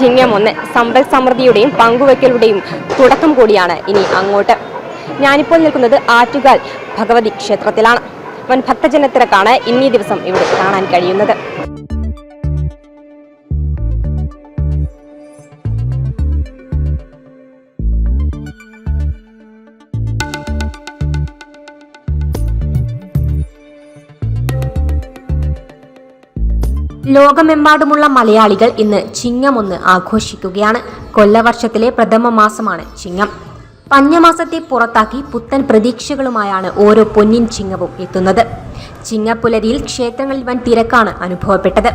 ചിങ്ങം ഒന്ന് സമ്പൽ സമൃദ്ധിയുടെയും പങ്കുവയ്ക്കലുടെയും തുടക്കം കൂടിയാണ് ഇനി അങ്ങോട്ട്. ഞാനിപ്പോൾ നിൽക്കുന്നത് ആറ്റുകാൽ ഭഗവതി ക്ഷേത്രത്തിലാണ്. വൻ ഭക്തജനത്തിരക്കാണ് ഇന്നീ ദിവസം ഇവിടെ കാണാൻ കഴിയുന്നത്. ലോകമെമ്പാടുമുള്ള മലയാളികൾ ഇന്ന് ചിങ്ങമൊന്ന് ആഘോഷിക്കുകയാണ്. കൊല്ലവർഷത്തിലെ പ്രഥമ മാസമാണ് ചിങ്ങം. പഞ്ഞമാസത്തെ പുറത്താക്കി പുത്തൻ പ്രതീക്ഷകളുമായാണ് ഓരോ പൊന്നിൻ ചിങ്ങവും എത്തുന്നത്. ചിങ്ങപ്പുലരിയിൽ ക്ഷേത്രങ്ങളിൽ വൻ തിരക്കാണ് അനുഭവപ്പെട്ടത്.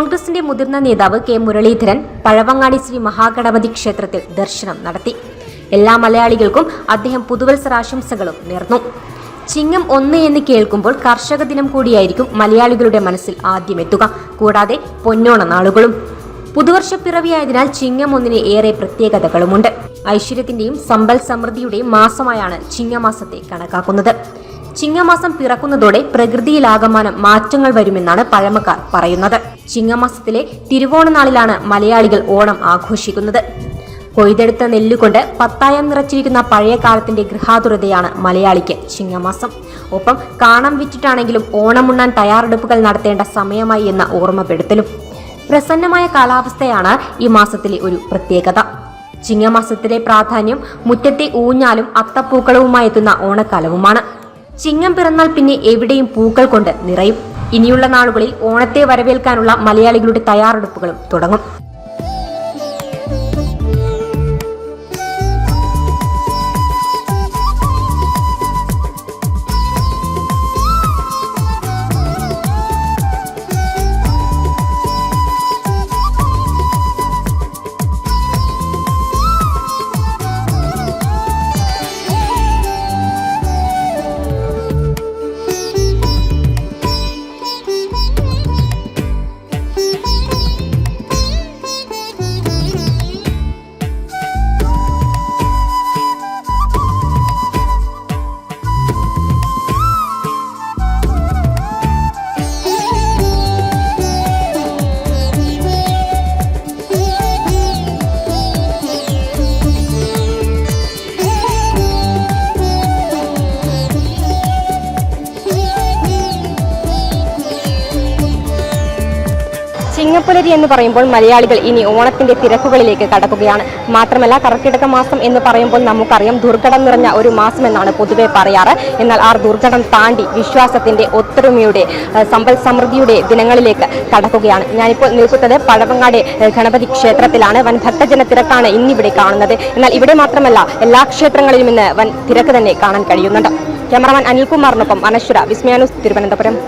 കോൺഗ്രസിന്റെ മുതിർന്ന നേതാവ് കെ മുരളീധരൻ പഴവങ്ങാടി ശ്രീ മഹാഗണപതി ക്ഷേത്രത്തിൽ ദർശനം നടത്തി. എല്ലാ മലയാളികൾക്കും അദ്ദേഹം പുതുവത്സരാശംസകളും നേർന്നു. ചിങ്ങം ഒന്ന് എന്ന് കേൾക്കുമ്പോൾ കർഷക ദിനം കൂടിയായിരിക്കും മലയാളികളുടെ മനസ്സിൽ ആദ്യം എത്തുക കൂടാതെ പൊന്നോണ നാളുകളും. പുതുവർഷ പിറവിയായതിനാൽ ചിങ്ങം ഒന്നിന് ഏറെ പ്രത്യേകതകളുമുണ്ട്. ഐശ്വര്യത്തിന്റെയും സമ്പൽ സമൃദ്ധിയുടെയും മാസമായാണ് ചിങ്ങമാസത്തെ കണക്കാക്കുന്നത്. ചിങ്ങമാസം പിറക്കുന്നതോടെ പ്രകൃതിയിലാകമാനം മാറ്റങ്ങൾ വരുമെന്നാണ് പഴമക്കാർ പറയുന്നത്. ചിങ്ങമാസത്തിലെ തിരുവോണനാളിലാണ് മലയാളികൾ ഓണം ആഘോഷിക്കുന്നത്. കൊയ്തെടുത്ത നെല്ലുകൊണ്ട് പത്തായം നിറച്ചിരിക്കുന്ന പഴയ കാലത്തിന്റെ ഗൃഹാതുരതയാണ് മലയാളിക്ക് ചിങ്ങമാസം. ഒപ്പം കാണം വിറ്റിട്ടാണെങ്കിലും ഓണമുണ്ണാൻ തയ്യാറെടുപ്പുകൾ നടത്തേണ്ട സമയമായി എന്ന ഓർമ്മപ്പെടുത്തലും. പ്രസന്നമായ കാലാവസ്ഥയാണ് ഈ മാസത്തിലെ ഒരു പ്രത്യേകത. ചിങ്ങമാസത്തിലെ പ്രാധാന്യം മുറ്റത്തെ ഊഞ്ഞാലും അത്തപ്പൂക്കളവുമായി എത്തുന്ന ഓണക്കാലവുമാണ്. ചിങ്ങം പിറന്നാൽ പിന്നെ എവിടെയും പൂക്കൾ കൊണ്ട് നിറയും. ഇനിയുള്ള നാളുകളിൽ ഓണത്തെ വരവേൽക്കാനുള്ള മലയാളികളുടെ തയ്യാറെടുപ്പുകളും തുടങ്ങും. ചിങ്ങപ്പുലരി എന്ന് പറയുമ്പോൾ മലയാളികൾ ഇനി ഓണത്തിന്റെ തിരക്കുകളിലേക്ക് കടക്കുകയാണ്. മാത്രമല്ല കർക്കിടക മാസം എന്ന് പറയുമ്പോൾ നമുക്കറിയാം ദുർഘടം നിറഞ്ഞ ഒരു മാസം എന്നാണ് പൊതുവെ പറയാറ്. എന്നാൽ ആ ദുർഘടം താണ്ടി വിശ്വാസത്തിന്റെ ഒത്തൊരുമയുടെ സമ്പൽ സമൃദ്ധിയുടെ ദിനങ്ങളിലേക്ക് കടക്കുകയാണ്. ഞാനിപ്പോൾ നിൽക്കുന്നത് പഴവങ്ങാട് ഗണപതി ക്ഷേത്രത്തിലാണ്. വൻ ഭക്തജന തിരക്കാണ് ഇന്നിവിടെ കാണുന്നത്. എന്നാൽ ഇവിടെ മാത്രമല്ല എല്ലാ ക്ഷേത്രങ്ങളിലും ഇന്ന് വൻ തിരക്ക് തന്നെ കാണാൻ കഴിയുന്നുണ്ട്. ക്യാമറമാൻ അനിൽകുമാറിനൊപ്പം അനശ്വര വിസ്മയാനു തിരുവനന്തപുരം.